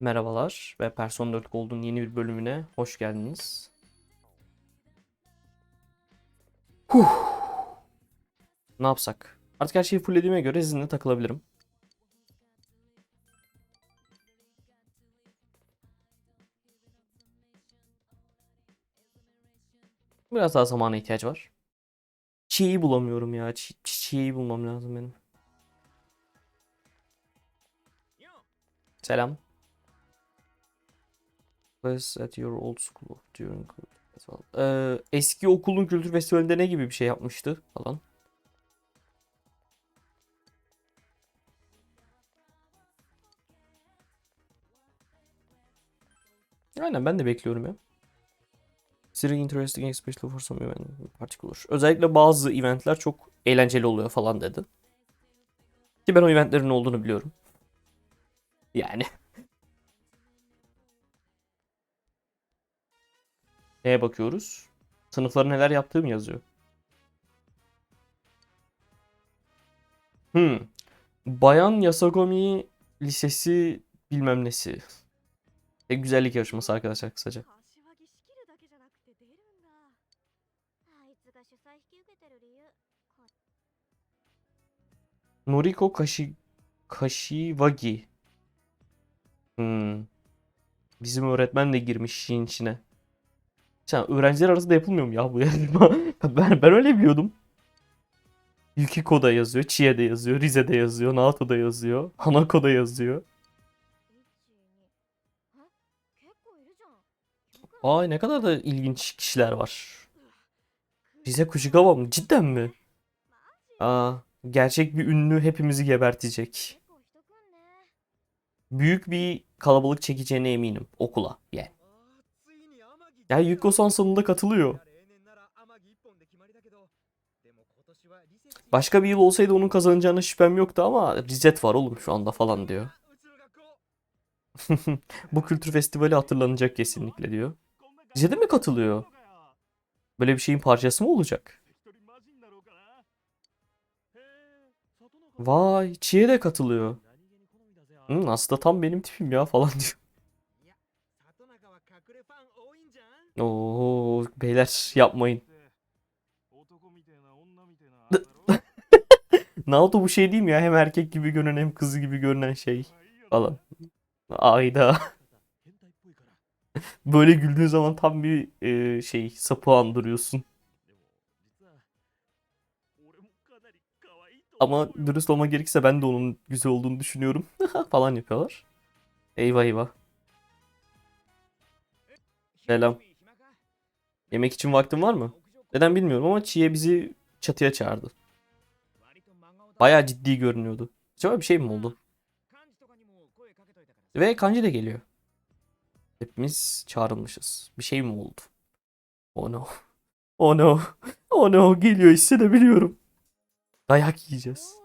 Merhabalar ve Persona 4 Gold'un yeni bir bölümüne hoş geldiniz. Huh. Ne yapsak? Artık her şeyi fulllediğime göre sizinle takılabilirim. Biraz daha zamana ihtiyaç var. Çiği bulamıyorum ya. Çi çiçeği bulmam lazım benim. Selam. Was at your old school during. Ee, eski okulun kültür festivalinde ne gibi bir şey yapmıştı falan. Aynen ben de bekliyorum ya. Very interesting especially for some event particular. Özellikle bazı eventler çok eğlenceli oluyor falan dedi. Ki ben o eventlerin olduğunu biliyorum. Yani. Neye bakıyoruz? Sınıfların neler yaptığı mı yazıyor? Hmm. Bayan Yasagomi Lisesi bilmem nesi. E, güzellik yarışması arkadaşlar kısaca. Noriko Kashi Kashiwagi. Hmm. Bizim öğretmen de girmiş işin içine. Sen öğrenciler arasında yapılmıyor mu ya bu yarışma? ben, ben öyle biliyordum. Yukiko'da yazıyor, Chiye'de yazıyor, Rize'de yazıyor, Naoto'da yazıyor, Hanako'da yazıyor. Ay ne kadar da ilginç kişiler var. Rize Kushigawa mı? Cidden mi? Aa, gerçek bir ünlü hepimizi gebertecek. Büyük bir kalabalık çekeceğine eminim okula yani. Ya Yuko-san sonunda katılıyor. Başka bir yıl olsaydı onun kazanacağına şüphem yoktu ama Rizet var oğlum şu anda falan diyor. Bu kültür festivali hatırlanacak kesinlikle diyor. Rize'de mi katılıyor? Böyle bir şeyin parçası mı olacak? Vay, Chie de katılıyor. Hı, aslında tam benim tipim ya falan diyor. Oo, beyler yapmayın. Naoto bu şey değil mi ya? Hem erkek gibi görünen hem kız gibi görünen şey falan. Ayda. Böyle güldüğün zaman tam bir e, şey sapı andırıyorsun. Ama dürüst olmak gerekirse ben de onun güzel olduğunu düşünüyorum. falan yapıyorlar. Eyvah eyvah. Selam. Yemek için vaktim var mı? Neden bilmiyorum ama Çiye bizi çatıya çağırdı. Baya ciddi görünüyordu. Acaba bir şey mi oldu? Ve Kanji de geliyor. Hepimiz çağrılmışız. Bir şey mi oldu? Oh no. Oh no. Oh no geliyor hissedebiliyorum. Dayak yiyeceğiz.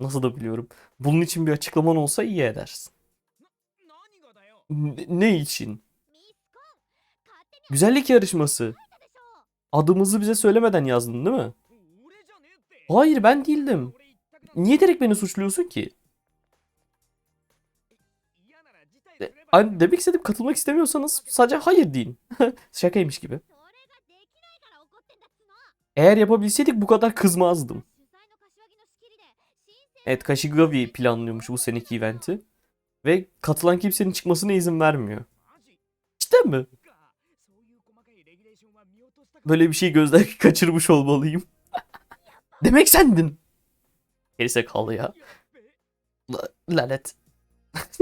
Nasıl da biliyorum. Bunun için bir açıklaman olsa iyi edersin. Ne, ne için? Güzellik yarışması. Adımızı bize söylemeden yazdın değil mi? Hayır ben değildim. Niye direkt beni suçluyorsun ki? E, demek istedim katılmak istemiyorsanız sadece hayır deyin. Şakaymış gibi. Eğer yapabilseydik bu kadar kızmazdım. Evet Kashigavi planlıyormuş bu seneki eventi. Ve katılan kimsenin çıkmasına izin vermiyor. Cidden mi? böyle bir şey gözden kaçırmış olmalıyım. Demek sendin. Gerisi kalı ya. L- lanet.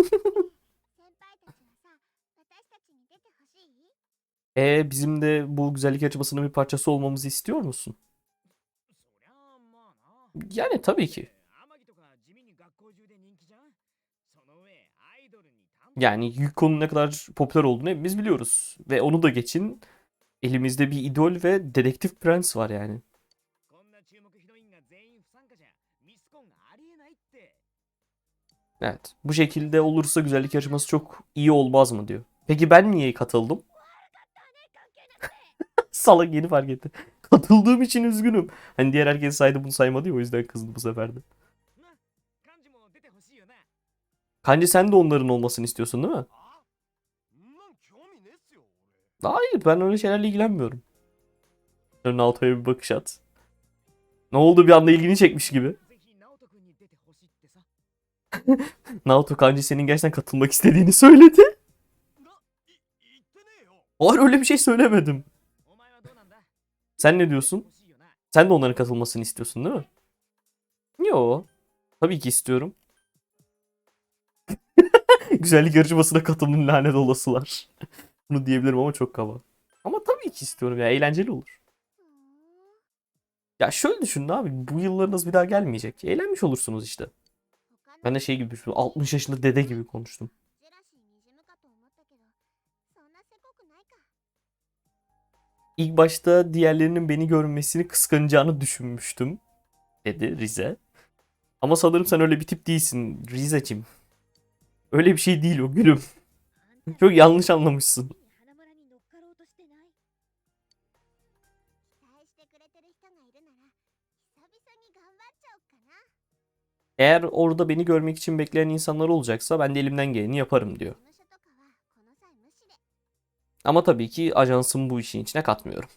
E bizim de bu güzellik yarışmasının bir parçası olmamızı istiyor musun? Yani tabii ki. Yani Yuko'nun ne kadar popüler olduğunu hepimiz biliyoruz. Ve onu da geçin elimizde bir idol ve dedektif prens var yani. Evet. Bu şekilde olursa güzellik yarışması çok iyi olmaz mı diyor. Peki ben niye katıldım? Salak yeni fark etti. Katıldığım için üzgünüm. Hani diğer herkes saydı bunu saymadı ya o yüzden kızdı bu sefer de. Kanji sen de onların olmasını istiyorsun değil mi? Hayır ben öyle şeylerle ilgilenmiyorum. Şöyle Naoto'ya bir bakış at. Ne oldu bir anda ilgini çekmiş gibi. Naoto Kanji senin gerçekten katılmak istediğini söyledi. Hayır öyle bir şey söylemedim. Sen ne diyorsun? Sen de onların katılmasını istiyorsun değil mi? Yo. Tabii ki istiyorum. Güzellik yarışmasına katılın lanet olasılar. Bunu diyebilirim ama çok kaba. Ama tabii ki istiyorum ya eğlenceli olur. Ya şöyle düşünün abi bu yıllarınız bir daha gelmeyecek. Eğlenmiş olursunuz işte. Ben de şey gibi düşündüm 60 yaşında dede gibi konuştum. İlk başta diğerlerinin beni görmesini kıskanacağını düşünmüştüm dedi Rize. Ama sanırım sen öyle bir tip değilsin Rize'cim. Öyle bir şey değil o gülüm. Çok yanlış anlamışsın. Eğer orada beni görmek için bekleyen insanlar olacaksa ben de elimden geleni yaparım diyor. Ama tabii ki ajansımı bu işin içine katmıyorum.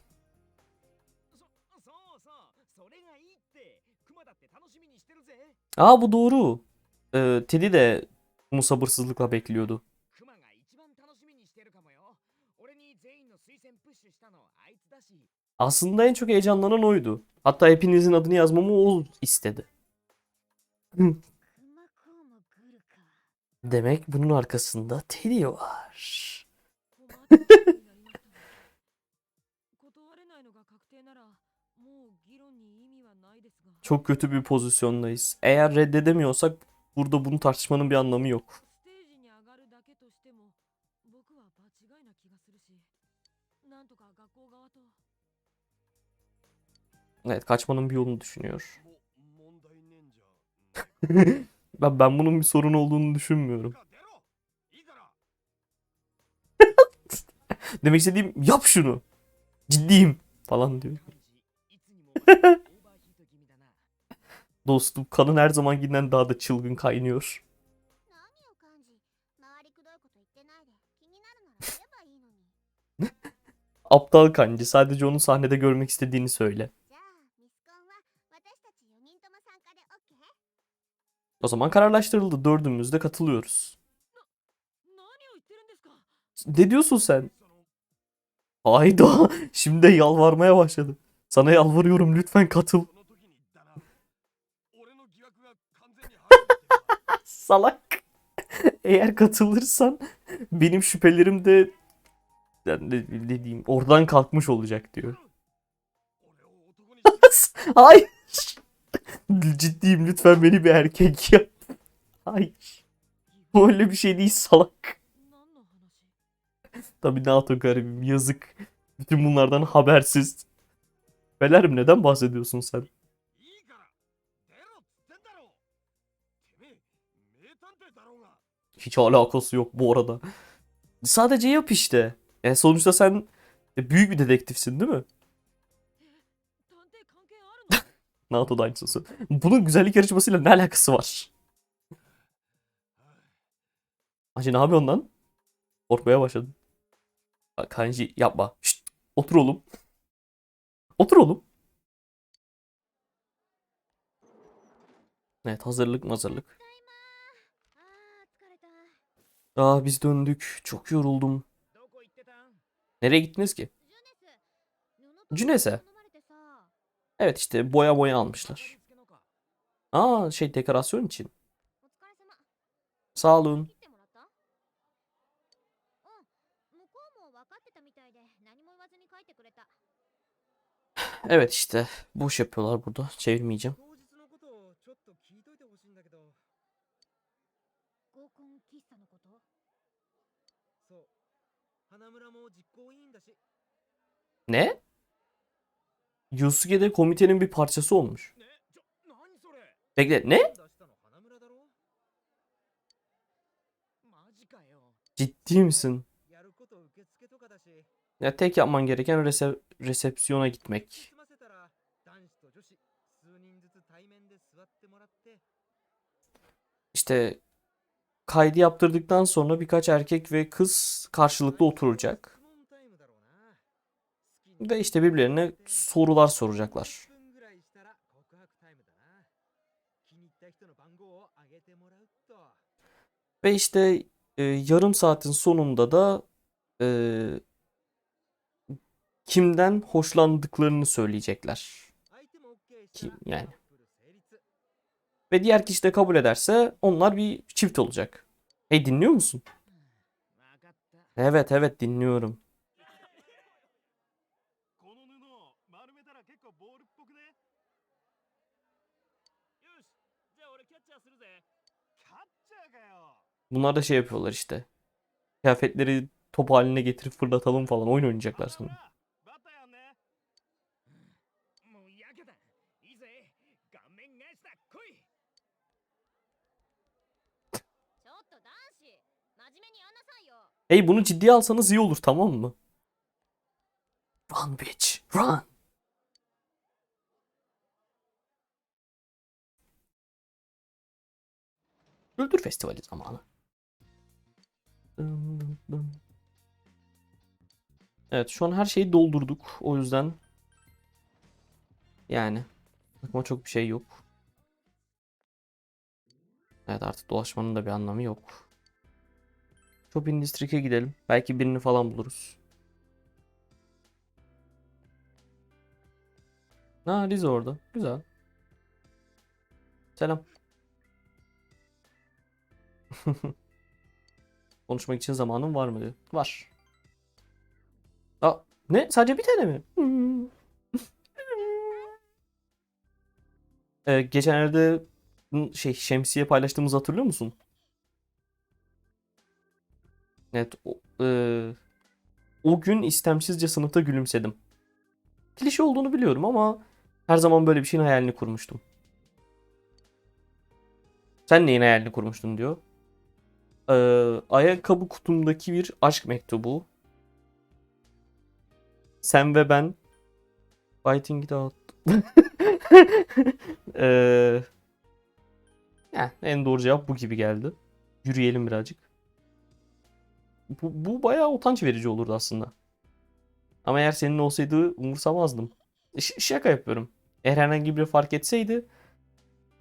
Aa bu doğru. Ee, Teddy de bunu sabırsızlıkla bekliyordu. Aslında en çok heyecanlanan oydu. Hatta hepinizin adını yazmamı o istedi. Demek bunun arkasında Teddy var. Çok kötü bir pozisyondayız. Eğer reddedemiyorsak burada bunu tartışmanın bir anlamı yok. Evet kaçmanın bir yolunu düşünüyor. ben, ben bunun bir sorun olduğunu düşünmüyorum. Demek istediğim yap şunu. Ciddiyim falan diyor. Dostum kanın her zamankinden daha da çılgın kaynıyor. Aptal kancı sadece onun sahnede görmek istediğini söyle. O zaman kararlaştırıldı. Dördümüz de katılıyoruz. Ne diyorsun sen? Hayda. Şimdi yalvarmaya başladı. Sana yalvarıyorum lütfen katıl. Salak. Eğer katılırsan benim şüphelerim de yani ne, ne oradan kalkmış olacak diyor. Hayır. Ciddiyim lütfen beni bir erkek yap. Hayır. Öyle bir şey değil salak. Tabii NATO garibim yazık. Bütün bunlardan habersiz. Belerim neden bahsediyorsun sen? Hiç alakası yok bu arada. Sadece yap işte. E sonuçta sen e, büyük bir dedektifsin değil mi? NATO'da aynısı. Bunun güzellik yarışmasıyla ne alakası var? Hacı ne yapıyorsun lan? Korkmaya başladım. Bak Kanji yapma. Şşt, otur oğlum. Otur oğlum. Evet hazırlık hazırlık. Aa biz döndük. Çok yoruldum. Nereye gittiniz ki? Cünese. Evet işte boya boya almışlar. Aa şey dekorasyon için. Sağ olun. Evet işte boş yapıyorlar burada. Çevirmeyeceğim. Ne? Yusuke de komitenin bir parçası olmuş. Bekle ne? Ciddi misin? Ya tek yapman gereken resep resepsiyona gitmek. İşte kaydı yaptırdıktan sonra birkaç erkek ve kız karşılıklı oturacak. Ve işte birbirlerine sorular soracaklar. Ve işte e, yarım saatin sonunda da e, kimden hoşlandıklarını söyleyecekler. Kim yani. Ve diğer kişi de kabul ederse onlar bir çift olacak. Hey dinliyor musun? Evet evet dinliyorum. Bunlar da şey yapıyorlar işte. Kıyafetleri top haline getirip fırlatalım falan oyun oynayacaklar sanırım. Hey bunu ciddiye alsanız iyi olur tamam mı? Run bitch, run. Öldür festivali zamanı. Evet şu an her şeyi doldurduk. O yüzden yani aklıma çok bir şey yok. Evet artık dolaşmanın da bir anlamı yok. Shopping District'e gidelim. Belki birini falan buluruz. Ha Liz orada. Güzel. Selam. Konuşmak için zamanın var mı diyor. Var. Aa, ne? Sadece bir tane mi? Ee, geçenlerde şey şemsiye paylaştığımızı hatırlıyor musun? Evet, o, eee, o gün istemsizce sınıfta gülümsedim. Klişe olduğunu biliyorum ama her zaman böyle bir şeyin hayalini kurmuştum. Sen neyin hayalini kurmuştun diyor. Eee, ayakkabı kutumdaki bir aşk mektubu. Sen ve ben fighting it out. Eee, heh, en doğru cevap bu gibi geldi. Yürüyelim birazcık. Bu, bu bayağı utanç verici olurdu aslında. Ama eğer senin olsaydı umursamazdım. Ş- şaka yapıyorum. Eğer herhangi biri fark etseydi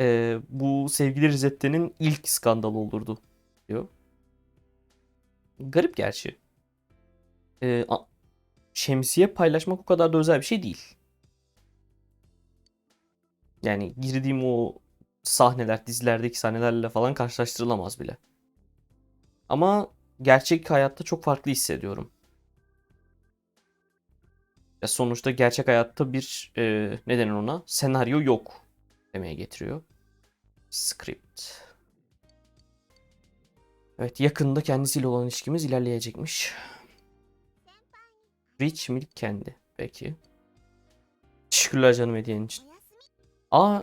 eee, bu sevgili Rizette'nin ilk skandalı olurdu diyor. Garip gerçi. Eee, a- şemsiye paylaşmak o kadar da özel bir şey değil. Yani girdiğim o sahneler, dizilerdeki sahnelerle falan karşılaştırılamaz bile. Ama gerçek hayatta çok farklı hissediyorum. Ya sonuçta gerçek hayatta bir e, ne denir ona? Senaryo yok demeye getiriyor. Script. Evet yakında kendisiyle olan ilişkimiz ilerleyecekmiş. Rich Milk kendi. Peki. Teşekkürler canım hediyen için. Aa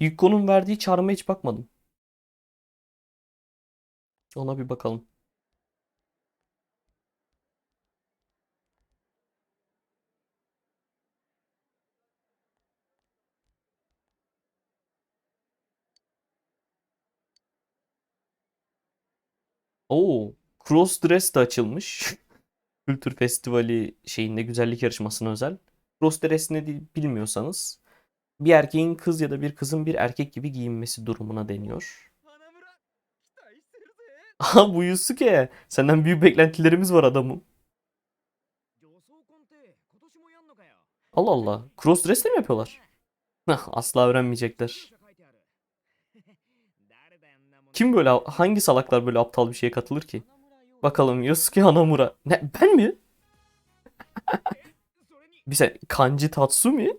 Yukko'nun verdiği çağrıma hiç bakmadım. Ona bir bakalım. Oo, cross dress de açılmış. Kültür Festivali şeyinde güzellik yarışmasına özel. Cross dress ne bilmiyorsanız bir erkeğin kız ya da bir kızın bir erkek gibi giyinmesi durumuna deniyor. Aha bu Yusuke. Senden büyük beklentilerimiz var adamım. Allah Allah. Cross dress mi yapıyorlar? Asla öğrenmeyecekler. Kim böyle hangi salaklar böyle aptal bir şeye katılır ki? Bakalım Yosuke Hanamura. Ne ben mi? bir sen Kanji Tatsumi?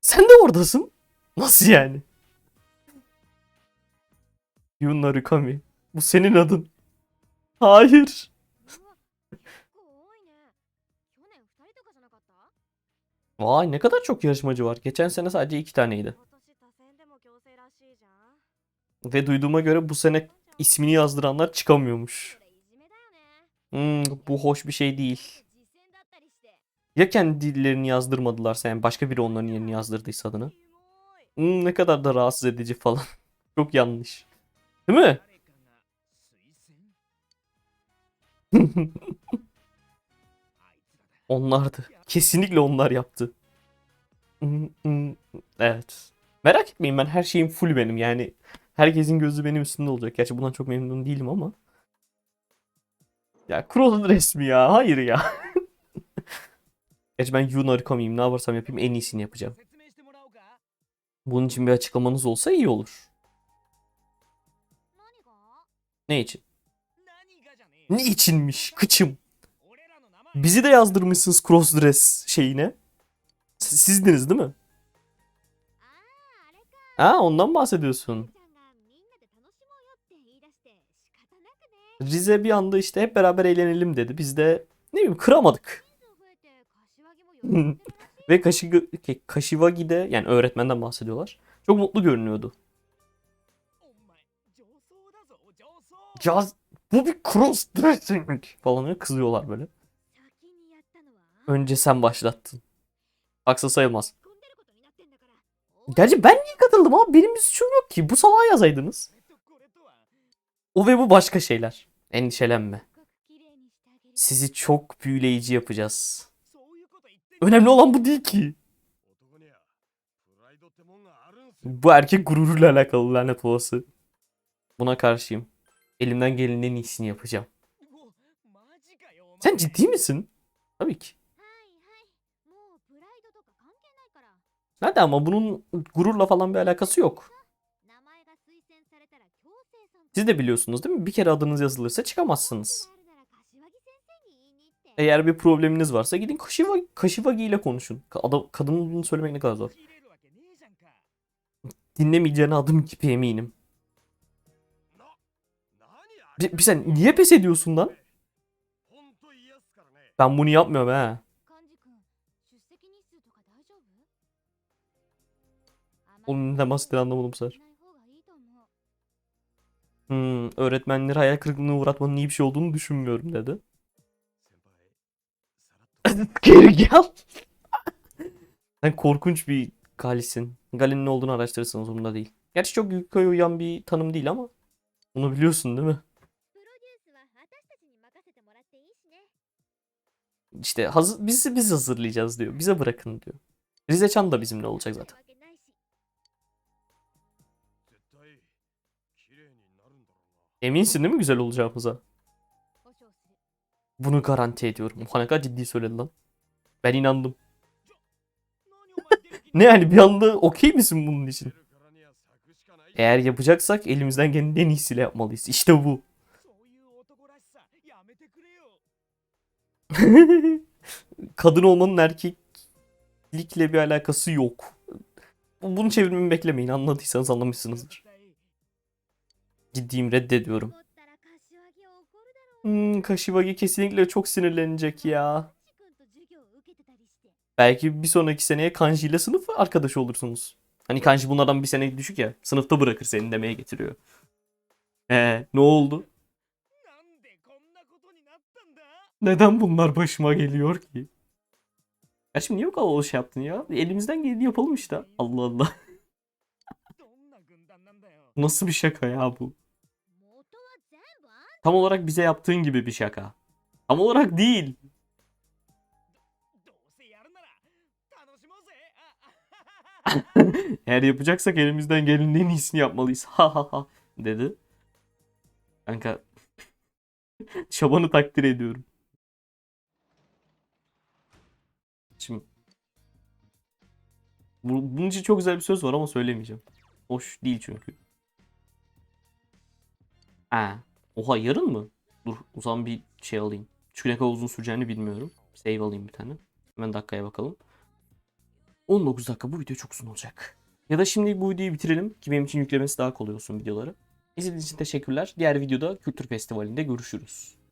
Sen de oradasın. Nasıl yani? Yun Narukami. Bu senin adın. Hayır. Vay ne kadar çok yarışmacı var. Geçen sene sadece iki taneydi. Ve duyduğuma göre bu sene ismini yazdıranlar çıkamıyormuş. Hmm, bu hoş bir şey değil. Ya kendi dillerini yazdırmadılarsa yani başka biri onların yerini yazdırdıysa adını. Hmm, ne kadar da rahatsız edici falan. Çok yanlış. Değil mi? Onlardı. Kesinlikle onlar yaptı. Hmm, hmm, hmm. Evet. Merak etmeyin ben her şeyim full benim yani herkesin gözü benim üstünde olacak. Gerçi bundan çok memnun değilim ama. Ya Crow'un resmi ya. Hayır ya. Gerçi ben Yunar'ı koyayım. Ne yaparsam yapayım en iyisini yapacağım. Bunun için bir açıklamanız olsa iyi olur. Ne için? Ne içinmiş kıçım? Bizi de yazdırmışsınız crossdress şeyine. Sizdiniz değil mi? Aa ondan bahsediyorsun. Rize bir anda işte hep beraber eğlenelim dedi. Biz de ne bileyim kıramadık. Ve Kaşi, Kaşivagi'de yani öğretmenden bahsediyorlar. Çok mutlu görünüyordu. Caz, bu bir cross dressing falan öyle kızıyorlar böyle. Önce sen başlattın. Aksa sayılmaz. Gerçi ben niye katıldım ama benim bir suçum yok ki. Bu salağı yazaydınız. O ve bu başka şeyler. Endişelenme. Sizi çok büyüleyici yapacağız. Önemli olan bu değil ki. Bu erkek gururuyla alakalı lanet olası. Buna karşıyım. Elimden gelenin en iyisini yapacağım. Sen ciddi misin? Tabii ki. Nerede ama bunun gururla falan bir alakası yok. Siz de biliyorsunuz değil mi? Bir kere adınız yazılırsa çıkamazsınız. Eğer bir probleminiz varsa gidin Kashiva, Kashivagi ile konuşun. Adam, kadının bunu söylemek ne kadar zor. Dinlemeyeceğine adım gibi eminim. Bir, bir sen niye pes ediyorsun lan? Ben bunu yapmıyorum he. Onun ne maskeli anlamadım bu. Hmm, öğretmenleri hayal kırıklığına uğratmanın iyi bir şey olduğunu düşünmüyorum dedi. Geri gel. Sen korkunç bir Galisin. Galin ne olduğunu araştırırsınız umurumda değil. Gerçi çok yukarı uyan bir tanım değil ama onu biliyorsun değil mi? İşte hazır, bizi biz hazırlayacağız diyor. Bize bırakın diyor. Rize Çam da bizimle olacak zaten. Eminsin değil mi güzel olacağımıza? Bunu garanti ediyorum. Oha kadar ciddi söyledi lan. Ben inandım. ne yani bir anda okey misin bunun için? Eğer yapacaksak elimizden gelen en iyisiyle yapmalıyız. İşte bu. Kadın olmanın erkeklikle bir alakası yok. Bunu çevirmemi beklemeyin. Anladıysanız anlamışsınızdır. Gideyim reddediyorum. Hmm, hmm, Kashiwagi kesinlikle çok sinirlenecek ya. Belki bir sonraki seneye Kanji ile sınıf arkadaşı olursunuz. Hani Kanji bunlardan bir sene düşük ya. Sınıfta bırakır seni demeye getiriyor. Ee, ne oldu? Neden bunlar başıma geliyor ki? Ya şimdi niye bu kadar şey yaptın ya? Elimizden geleni yapalım işte. Allah Allah. Nasıl bir şaka ya bu? Tam olarak bize yaptığın gibi bir şaka. Tam olarak değil. Eğer yapacaksak elimizden gelenin en iyisini yapmalıyız. Ha ha ha dedi. Kanka çabanı takdir ediyorum. Şimdi bunun için çok güzel bir söz var ama söylemeyeceğim. Hoş değil çünkü. Aa. Oha yarın mı? Dur o zaman bir şey alayım. Çünkü ne kadar uzun süreceğini bilmiyorum. Save alayım bir tane. Hemen dakikaya bakalım. 19 dakika bu video çok uzun olacak. Ya da şimdi bu videoyu bitirelim ki benim için yüklemesi daha kolay olsun videoları. İzlediğiniz için teşekkürler. Diğer videoda Kültür Festivali'nde görüşürüz.